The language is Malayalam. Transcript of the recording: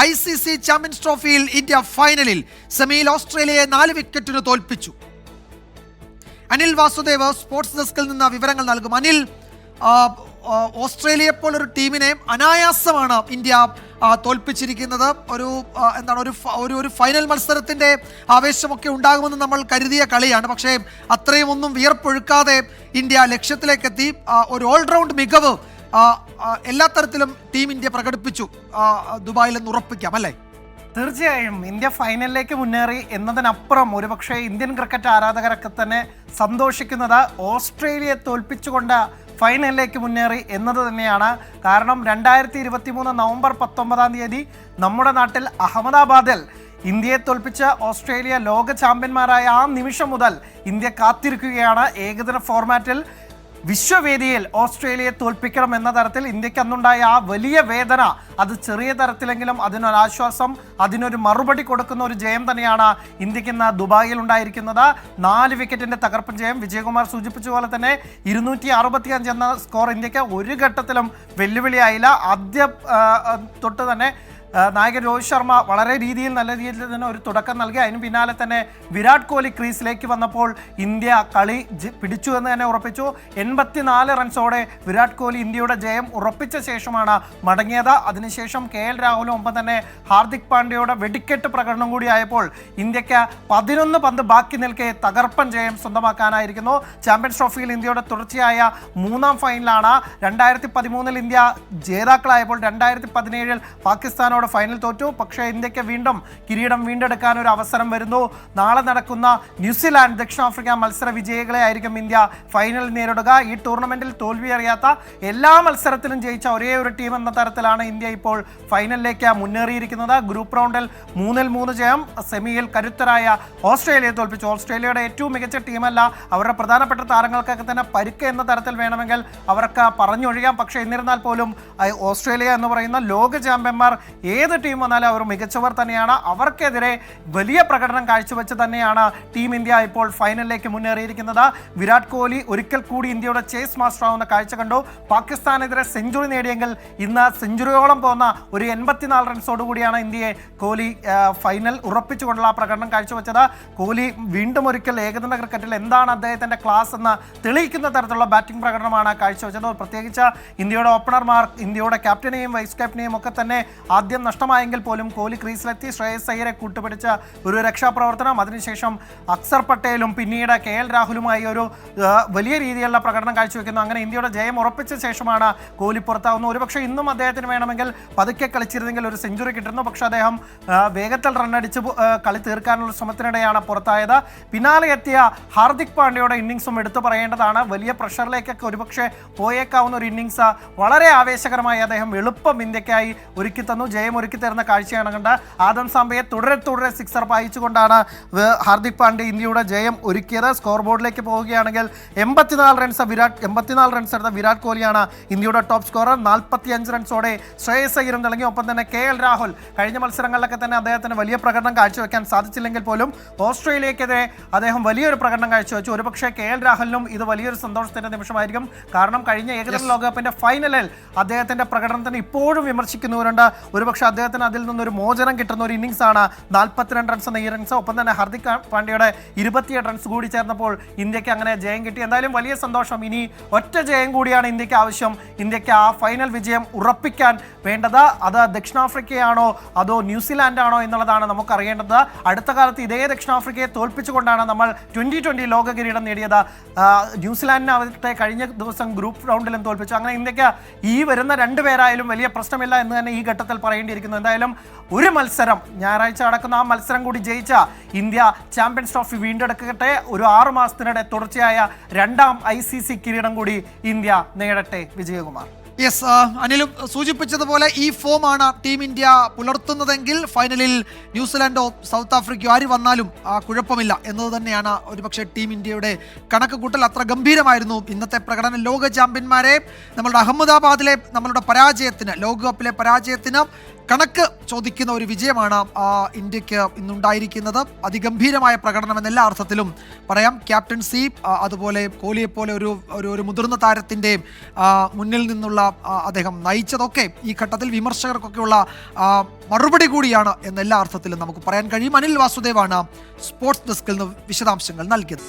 ഐ സി സി ചാമ്പ്യൻസ് ട്രോഫിയിൽ ഇന്ത്യ ഫൈനലിൽ സെമിയിൽ ഓസ്ട്രേലിയയെ നാല് വിക്കറ്റിന് തോൽപ്പിച്ചു. അനിൽ വാസുദേവ് സ്പോർട്സ് ഡെസ്കിൽ നിന്ന് വിവരങ്ങൾ നൽകും. അനിൽ ആ, പോലൊരു ടീമിനെ അനായാസമാണ് ഇന്ത്യ തോൽപ്പിച്ചിരിക്കുന്നത്. ഒരു എന്താണ് ഒരു ഒരു ഒരു ഫൈനൽ മത്സരത്തിന്റെ ആവേശമൊക്കെ ഉണ്ടാകുമെന്ന് നമ്മൾ കരുതിയ കളിയാണ്. പക്ഷേ അത്രയും ഒന്നും വിയർപ്പൊഴുക്കാതെ ഇന്ത്യ ലക്ഷ്യത്തിലേക്കെത്തി. ഒരു ഓൾറൗണ്ട് മികവ് എല്ലാ തരത്തിലും ടീം ഇന്ത്യ പ്രകടിപ്പിച്ചു. ദുബായിൽ എന്ന് ഉറപ്പിക്കാം അല്ലേ? തീർച്ചയായും. ഇന്ത്യ ഫൈനലിലേക്ക് മുന്നേറി എന്നതിനപ്പുറം ഒരുപക്ഷെ ഇന്ത്യൻ ക്രിക്കറ്റ് ആരാധകരൊക്കെ തന്നെ സന്തോഷിക്കുന്നത് ഓസ്ട്രേലിയയെ തോൽപ്പിച്ചുകൊണ്ട് ഫൈനലിലേക്ക് മുന്നേറി എന്നത് തന്നെയാണ്. കാരണം രണ്ടായിരത്തി ഇരുപത്തി മൂന്ന് നവംബർ പത്തൊമ്പതാം തീയതി നമ്മുടെ നാട്ടിൽ അഹമ്മദാബാദിൽ ഇന്ത്യയെ തോൽപ്പിച്ച ഓസ്ട്രേലിയ ലോക ചാമ്പ്യന്മാരായ ആ നിമിഷം മുതൽ ഇന്ത്യ കാത്തിരിക്കുകയാണ്. ഏകദിന ഫോർമാറ്റിൽ വിശ്വവേദിയിൽ ഓസ്ട്രേലിയയെ തോൽപ്പിക്കണം എന്ന തരത്തിൽ ഇന്ത്യയ്ക്ക് അന്നുണ്ടായ ആ വലിയ വേദന അത് ചെറിയ തരത്തിലെങ്കിലും അതിനൊരാശ്വാസം അതിനൊരു മറുപടി കൊടുക്കുന്ന ഒരു ജയം തന്നെയാണ് ഇന്ത്യയ്ക്ക് ഇന്ന് ദുബായിൽ ഉണ്ടായിരിക്കുന്നത്. നാല് വിക്കറ്റിന്റെ തകർപ്പൻ ജയം വിജയകുമാർ സൂചിപ്പിച്ച പോലെ തന്നെ ഇരുന്നൂറ്റി അറുപത്തി അഞ്ച് എന്ന സ്കോർ ഇന്ത്യയ്ക്ക് ഒരു ഘട്ടത്തിലും വെല്ലുവിളിയായില്ല. ആദ്യ തൊട്ട് തന്നെ നായകൻ രോഹിത് ശർമ്മ വളരെ രീതിയിൽ നല്ല രീതിയിൽ തന്നെ ഒരു തുടക്കം നൽകി. അതിന് പിന്നാലെ തന്നെ വിരാട് കോഹ്ലി ക്രീസിലേക്ക് വന്നപ്പോൾ ഇന്ത്യ കളി പിടിച്ചു എന്ന് തന്നെ ഉറപ്പിച്ചു. എൺപത്തിനാല് റൺസോടെ വിരാട് കോഹ്ലി ഇന്ത്യയുടെ ജയം ഉറപ്പിച്ച ശേഷമാണ് മടങ്ങിയത്. അതിനുശേഷം കെ എൽ രാഹുലും ഒപ്പം തന്നെ ഹാർദിക് പാണ്ഡ്യയുടെ വെടിക്കെട്ട് പ്രകടനം കൂടിയായപ്പോൾ ഇന്ത്യയ്ക്ക് പതിനൊന്ന് പന്ത് ബാക്കി നിൽക്കെ തകർപ്പൻ ജയം സ്വന്തമാക്കാനായിരിക്കുന്നു. ചാമ്പ്യൻസ് ട്രോഫിയിൽ ഇന്ത്യയുടെ തുടർച്ചയായ മൂന്നാം ഫൈനലാണ്. രണ്ടായിരത്തി പതിമൂന്നിൽ ഇന്ത്യ ജേതാക്കളായപ്പോൾ രണ്ടായിരത്തി പതിനേഴിൽ പാകിസ്ഥാനോട് ഫൈനൽ തോറ്റു. പക്ഷേ ഇന്ത്യയ്ക്ക് വീണ്ടും കിരീടം വീണ്ടെടുക്കാൻ ഒരു അവസരം വരുന്നു. നാളെ നടക്കുന്ന ന്യൂസിലാൻഡ് ദക്ഷിണാഫ്രിക്ക മത്സര വിജയികളെ ആയിരിക്കും ഇന്ത്യ ഫൈനൽ നേരിടുക. ഈ ടൂർണമെന്റിൽ തോൽവി അറിയാത്ത എല്ലാ മത്സരത്തിലും ജയിച്ച ഒരേ ഒരു ടീം എന്ന തരത്തിലാണ് ഇന്ത്യ ഇപ്പോൾ ഫൈനലിലേക്ക് മുന്നേറിയിരിക്കുന്നത്. ഗ്രൂപ്പ് റൗണ്ടിൽ മൂന്നിൽ മൂന്ന് ജയം. സെമിയിൽ കരുത്തരായ ഓസ്ട്രേലിയയെ തോൽപ്പിച്ചു. ഓസ്ട്രേലിയയുടെ ഏറ്റവും മികച്ച ടീമല്ല അവരുടെ പ്രധാനപ്പെട്ട താരങ്ങൾക്കൊക്കെ തന്നെ പരുക്ക് എന്ന തരത്തിൽ വേണമെങ്കിൽ അവർക്ക് പറഞ്ഞൊഴിയാം. പക്ഷേ എന്നിരുന്നാൽ പോലും ഓസ്ട്രേലിയ എന്ന് പറയുന്ന ലോക ചാമ്പ്യന്മാർ ഏത് ടീം വന്നാലും അവർ മികച്ചവർ തന്നെയാണ്. അവർക്കെതിരെ വലിയ പ്രകടനം കാഴ്ചവെച്ച് തന്നെയാണ് ടീം ഇന്ത്യ ഇപ്പോൾ ഫൈനലിലേക്ക് മുന്നേറിയിരിക്കുന്നത്. വിരാട് കോഹ്ലി ഒരിക്കൽ കൂടി ഇന്ത്യയുടെ ചേസ് മാസ്റ്റർ ആവുന്ന കാഴ്ച കണ്ടു. പാകിസ്ഥാനെതിരെ സെഞ്ചുറി നേടിയെങ്കിൽ ഇന്ന് സെഞ്ചുറിയോളം പോകുന്ന ഒരു എൺപത്തിനാല് റൺസോടുകൂടിയാണ് ഇന്ത്യയെ കോഹ്ലി ഫൈനൽ ഉറപ്പിച്ചുകൊണ്ടുള്ള പ്രകടനം കാഴ്ചവെച്ചത്. കോഹ്ലി വീണ്ടും ഒരിക്കൽ ഏകദിന ക്രിക്കറ്റിൽ എന്താണ് അദ്ദേഹത്തിന്റെ ക്ലാസ് എന്ന് തെളിയിക്കുന്ന തരത്തിലുള്ള ബാറ്റിംഗ് പ്രകടനമാണ് കാഴ്ചവെച്ചത്. പ്രത്യേകിച്ച് ഇന്ത്യയുടെ ഓപ്പണർമാർ ഇന്ത്യയുടെ ക്യാപ്റ്റനെയും വൈസ് ക്യാപ്റ്റനെയും ഒക്കെ തന്നെ ആദ്യം നഷ്ടമായെങ്കിൽ പോലും കോഹ്ലി ക്രീസിലെത്തി ശ്രേയസ് അയ്യരെ കൂട്ടുപിടിച്ച ഒരു രക്ഷാപ്രവർത്തനം. അതിനുശേഷം അക്സർ പട്ടേലും പിന്നീട് കെ എൽ രാഹുലുമായി ഒരു വലിയ രീതിയിലുള്ള പ്രകടനം കാഴ്ചവെക്കുന്നു. അങ്ങനെ ഇന്ത്യയുടെ ജയം ഉറപ്പിച്ച ശേഷമാണ് കോഹ്ലി പുറത്താവുന്നത്. ഒരുപക്ഷെ ഇന്നും അദ്ദേഹത്തിന് വേണമെങ്കിൽ പതുക്കെ കളിച്ചിരുന്നെങ്കിൽ ഒരു സെഞ്ചുറി കിട്ടുന്നു. പക്ഷേ അദ്ദേഹം വേഗത്തിൽ റണ്ണടിച്ച് കളി തീർക്കാനുള്ള ശ്രമത്തിനിടെയാണ് പുറത്തായത്. പിന്നാലെ എത്തിയ ഹാർദിക് പാണ്ഡ്യയുടെ ഇന്നിങ്സും എടുത്തു പറയേണ്ടതാണ്. വലിയ പ്രഷറിലേക്കൊക്കെ ഒരുപക്ഷെ പോയേക്കാവുന്ന ഒരു ഇന്നിങ്സ് വളരെ ആവേശകരമായി അദ്ദേഹം എളുപ്പം ഇന്ത്യക്കായി ഒരുക്കി തന്നു. ജയം ഒരുക്കി തരുന്ന കാഴ്ചയാണ് കണ്ട ആദം സാമ്പയെ തുടരെ തുടരെ സിക്സർ പായിച്ചുകൊണ്ടാണ് ഹാർദിക് പാണ്ഡ്യ ഇന്ത്യയുടെ ജയം ഒരുക്കിയത്. സ്കോർ ബോർഡിലേക്ക് പോവുകയാണെങ്കിൽ എൺപത്തിനാല് റൺസ് വിരാട് എൺപത്തിനാല് റൺസ് എടുത്ത വിരാട് കോഹ്ലിയാണ് ഇന്ത്യയുടെ ടോപ്പ് സ്കോറർ നാൽപ്പത്തി അഞ്ച് റൺസോടെ ശ്രേയസ് അയ്യരും തുടങ്ങി ഒപ്പം തന്നെ കെ എൽ രാഹുൽ കഴിഞ്ഞ മത്സരങ്ങളിലൊക്കെ തന്നെ അദ്ദേഹത്തിന് വലിയ പ്രകടനം കാഴ്ചവെക്കാൻ സാധിച്ചില്ലെങ്കിൽ പോലും ഓസ്ട്രേലിയക്കെതിരെ അദ്ദേഹം വലിയൊരു പ്രകടനം കാഴ്ചവെച്ചു. ഒരുപക്ഷെ കെ എൽ രാഹുലിനും ഇത് വലിയൊരു സന്തോഷത്തിന്റെ നിമിഷമായിരിക്കും. കാരണം കഴിഞ്ഞ ഏകദിന ലോകകപ്പിന്റെ ഫൈനലിൽ അദ്ദേഹത്തിന്റെ പ്രകടനത്തിന് ഇപ്പോഴും വിമർശിക്കുന്നവരുണ്ട്. ഒരുപക്ഷെ അദ്ദേഹത്തിന് അതിൽ നിന്നൊരു മോചനം കിട്ടുന്ന ഒരു ഇന്നിംഗ്സ് ആണ് നാൽപ്പത്തിരണ്ട് റൺസ് എന്ന ഈ റൺസ് ഒപ്പം തന്നെ ഹർദിക് പാണ്ഡ്യയുടെ ഇരുപത്തിയെട്ട് റൺസ് കൂടി ചേർന്നപ്പോൾ ഇന്ത്യയ്ക്ക് അങ്ങനെ ജയം കിട്ടി. എന്തായാലും വലിയ സന്തോഷം. ഇനി ഒറ്റ ജയം കൂടിയാണ് ഇന്ത്യയ്ക്ക് ആവശ്യം. ഇന്ത്യയ്ക്ക് ആ ഫൈനൽ വിജയം ഉറപ്പിക്കാൻ വേണ്ടത് അത് ദക്ഷിണാഫ്രിക്കയാണോ അതോ ന്യൂസിലാൻഡാണോ എന്നുള്ളതാണ് നമുക്ക് അറിയേണ്ടത്. അടുത്ത കാലത്ത് ഇതേ ദക്ഷിണാഫ്രിക്കയെ തോൽപ്പിച്ചുകൊണ്ടാണ് നമ്മൾ ട്വന്റി ട്വന്റി ലോക കിരീടം നേടിയത് ന്യൂസിലാൻഡിനെ കഴിഞ്ഞ ദിവസം ഗ്രൂപ്പ് റൗണ്ടിലും തോൽപ്പിച്ചു. അങ്ങനെ ഇന്ത്യയ്ക്ക് ഈ വരുന്ന രണ്ടുപേരായാലും വലിയ പ്രശ്നമില്ല എന്ന് തന്നെ ഈ ഘട്ടത്തിൽ പറയേണ്ടിയിരിക്കുന്നു എന്തായാലും ഒരു മത്സരം ഞായറാഴ്ച നടക്കുന്ന ആ മത്സരം കൂടി ജയിച്ച ഇന്ത്യ ചാമ്പ്യൻസ് ട്രോഫി വീണ്ടെടുക്കട്ടെ. ഒരു ആറ് മാസത്തിനിടെ തുടർച്ചയായ രണ്ടാം ഐ കിരീടം കൂടി ഇന്ത്യ നേടട്ടെ വിജയകുമാർ. യെസ് അനിലും സൂചിപ്പിച്ചതുപോലെ ഈ ഫോമാണ് ടീം ഇന്ത്യ പുലർത്തുന്നതെങ്കിൽ ഫൈനലിൽ ന്യൂസിലാൻഡോ സൗത്ത് ആഫ്രിക്കയോ ആര് വന്നാലും കുഴപ്പമില്ല എന്നത് തന്നെയാണ് ഒരുപക്ഷെ ടീം ഇന്ത്യയുടെ കണക്ക് കൂട്ടൽ അത്ര ഗംഭീരമായിരുന്നു ഇന്നത്തെ പ്രകടനം ലോക ചാമ്പ്യന്മാരെ. നമ്മളുടെ അഹമ്മദാബാദിലെ നമ്മളുടെ പരാജയത്തിന് ലോകകപ്പിലെ പരാജയത്തിന് കണക്ക് ചോദിക്കുന്ന ഒരു വിജയമാണ് ഇന്ത്യയ്ക്ക് ഇന്നുണ്ടായിരിക്കുന്നത്. അതിഗംഭീരമായ പ്രകടനം എന്ന എല്ലാ അർത്ഥത്തിലും പറയാം. ക്യാപ്റ്റൻസി അതുപോലെ കോഹ്ലിയെപ്പോലെ ഒരു ഒരു മുതിർന്ന താരത്തിന്റെ മുന്നിൽ നിന്നുള്ള അദ്ദേഹം നയിച്ചതൊക്കെ ഈ ഘട്ടത്തിൽ വിമർശകർക്കൊക്കെയുള്ള മറുപടി കൂടിയാണ് എന്ന എല്ലാ അർത്ഥത്തിലും നമുക്ക് പറയാൻ കഴിയും. അനിൽ വാസുദേവാണ് സ്പോർട്സ് ഡെസ്കിൽ നിന്ന് വിശദാംശങ്ങൾ നൽകിയത്.